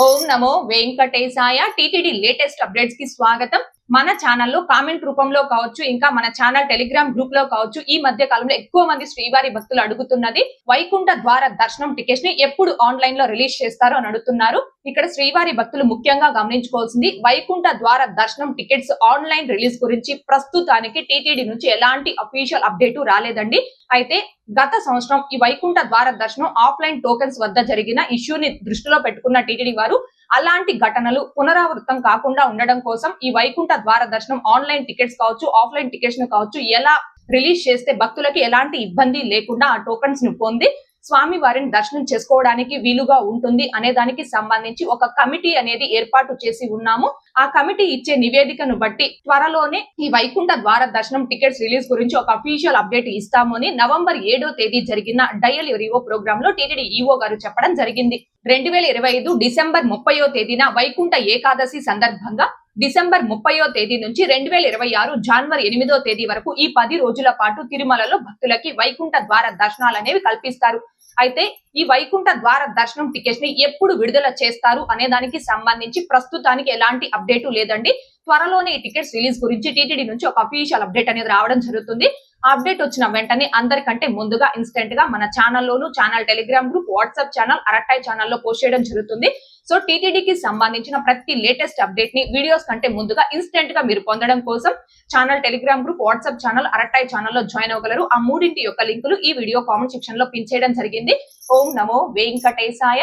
ఓం నమో వెంకటేశాయ TTD latest అప్డేట్స్కి స్వాగతం. మన ఛానల్లో కామెంట్ రూపంలో కావచ్చు ఇంకా మన ఛానల్ టెలిగ్రామ్ గ్రూప్లో కావచ్చు ఈ మధ్య కాలంలో ఎక్కువ మంది శ్రీవారి భక్తులు అడుగుతున్నది వైకుంఠ ద్వార దర్శనం టికెట్స్ని ఎప్పుడు ఆన్లైన్లో రిలీజ్ చేస్తారో అని అడుగుతున్నారు. ఇక్కడ శ్రీవారి భక్తులు ముఖ్యంగా గమనించుకోవాల్సింది వైకుంఠ ద్వార దర్శనం టికెట్స్ ఆన్లైన్ రిలీజ్ గురించి ప్రస్తుతానికి టీటీడీ నుంచి ఎలాంటి అఫీషియల్ అప్డేట్ రాలేదండి. అయితే గత సంవత్సరం ఈ వైకుంఠ ద్వార దర్శనం ఆఫ్లైన్ టోకెన్స్ వద్ద జరిగిన ఇష్యూని దృష్టిలో పెట్టుకున్న టీటీడీ వారు అలాంటి ఘటనలు పునరావృతం కాకుండా ఉండడం కోసం ఈ వైకుంఠ ద్వార దర్శనం ఆన్లైన్ టికెట్స్ కావచ్చు ఆఫ్లైన్ టికెట్స్ కావచ్చు ఎలా రిలీజ్ చేస్తే భక్తులకి ఎలాంటి ఇబ్బంది లేకుండా ఆ టోకన్స్ను పొంది స్వామి వారిని దర్శనం చేసుకోవడానికి వీలుగా ఉంటుంది అనే దానికి సంబంధించి ఒక కమిటీ అనేది ఏర్పాటు చేసి ఉన్నాము. ఆ కమిటీ ఇచ్చే నివేదికను బట్టి త్వరలోనే ఈ వైకుంఠ ద్వార దర్శనం టికెట్స్ రిలీజ్ గురించి ఒక అఫీషియల్ అప్డేట్ ఇస్తాము అని నవంబర్ ఏడో తేదీ జరిగిన డయల్ రివో ప్రోగ్రామ్లో టీటీడీ ఈవో గారు చెప్పడం జరిగింది. రెండు వేల ఇరవై ఐదు డిసెంబర్ ముప్పయో తేదీన వైకుంఠ ఏకాదశి సందర్భంగా డిసెంబర్ ముప్పయో తేదీ నుంచి రెండు వేల ఇరవై ఆరు జనవరి ఎనిమిదో తేదీ వరకు ఈ పది రోజుల పాటు తిరుమలలో భక్తులకి వైకుంఠ ద్వార దర్శనాలు అనేవి కల్పిస్తారు. అయితే ఈ వైకుంఠ ద్వార దర్శనం టికెట్స్ని ఎప్పుడు విడుదల చేస్తారు అనే దానికి సంబంధించి ప్రస్తుతానికి ఎలాంటి అప్డేట్ లేదండి. త్వరలోనే ఈ టికెట్స్ రిలీజ్ గురించి టీటీడీ నుంచి ఒక అఫీషియల్ అప్డేట్ అనేది రావడం జరుగుతుంది. అప్డేట్ వచ్చిన వెంటనే అందరికంటే ముందుగా ఇన్స్టెంట్గా మన ఛానల్లోను channel Telegram group WhatsApp channel Arattai ఛానల్లో పోస్ట్ చేయడం జరుగుతుంది. సో టీటీడీకి సంబంధించిన ప్రతి లేటెస్ట్ అప్డేట్ని వీడియోస్ కంటే ముందుగా ఇన్స్టెంట్గా మీరు పొందడం కోసం channel Telegram group WhatsApp channel Arattai ఛానల్లో జాయిన్ అవ్వగలరు. ఆ మూడింటి యొక్క లింకులు ఈ వీడియో కామెంట్ సెక్షన్లో పిన్ చేయడం జరిగింది. ఓం నమో వెంకటేశాయ.